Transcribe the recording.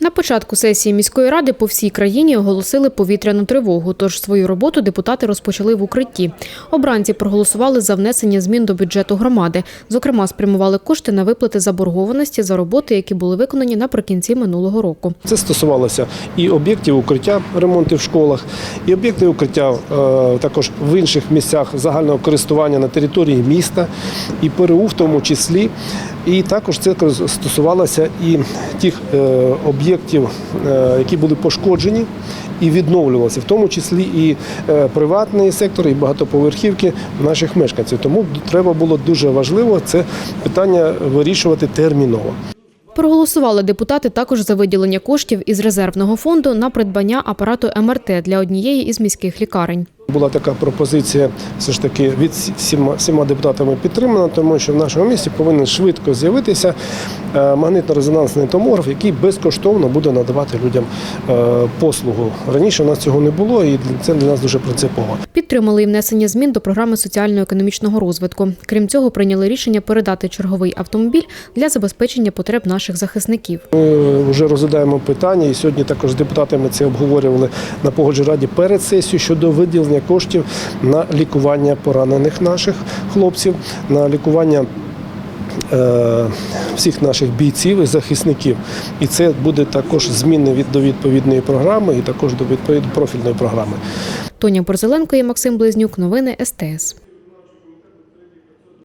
На початку сесії міської ради по всій країні оголосили повітряну тривогу, тож свою роботу депутати розпочали в укритті. Обранці проголосували за внесення змін до бюджету громади. Зокрема, спрямували кошти на виплати заборгованості за роботи, які були виконані наприкінці минулого року. Це стосувалося і об'єктів укриття, ремонтів в школах, і об'єктів укриття е, також в інших місцях загального користування на території міста, і ПРУ в тому числі. І також це стосувалося і тих е, об'єктів, е, які були пошкоджені і відновлювалися, в тому числі і е, приватний сектор, і багатоповерхівки наших мешканців. Тому треба було дуже важливо це питання вирішувати терміново. Проголосували депутати також за виділення коштів із резервного фонду на придбання апарату МРТ для однієї із міських лікарень. Була така пропозиція все ж таки від всіма, всіма депутатами підтримана, тому що в нашому місті повинен швидко з'явитися е, магнитно-резонансний томограф, який безкоштовно буде надавати людям е, послугу. Раніше у нас цього не було, і це для нас дуже принципово. Підтримали і внесення змін до програми соціально-економічного розвитку. Крім цього, прийняли рішення передати черговий автомобіль для забезпечення потреб наших захисників. Ми вже розглядаємо питання, і сьогодні також з депутатами це обговорювали на погоджій раді перед сесією щодо виділення коштів на лікування поранених наших хлопців, на лікування. е, Всіх наших бійців і захисників, і це буде також зміни від до відповідної програми, і також до відповідної профільної програми. Тоня Борзеленко і Максим Близнюк. Новини СТС.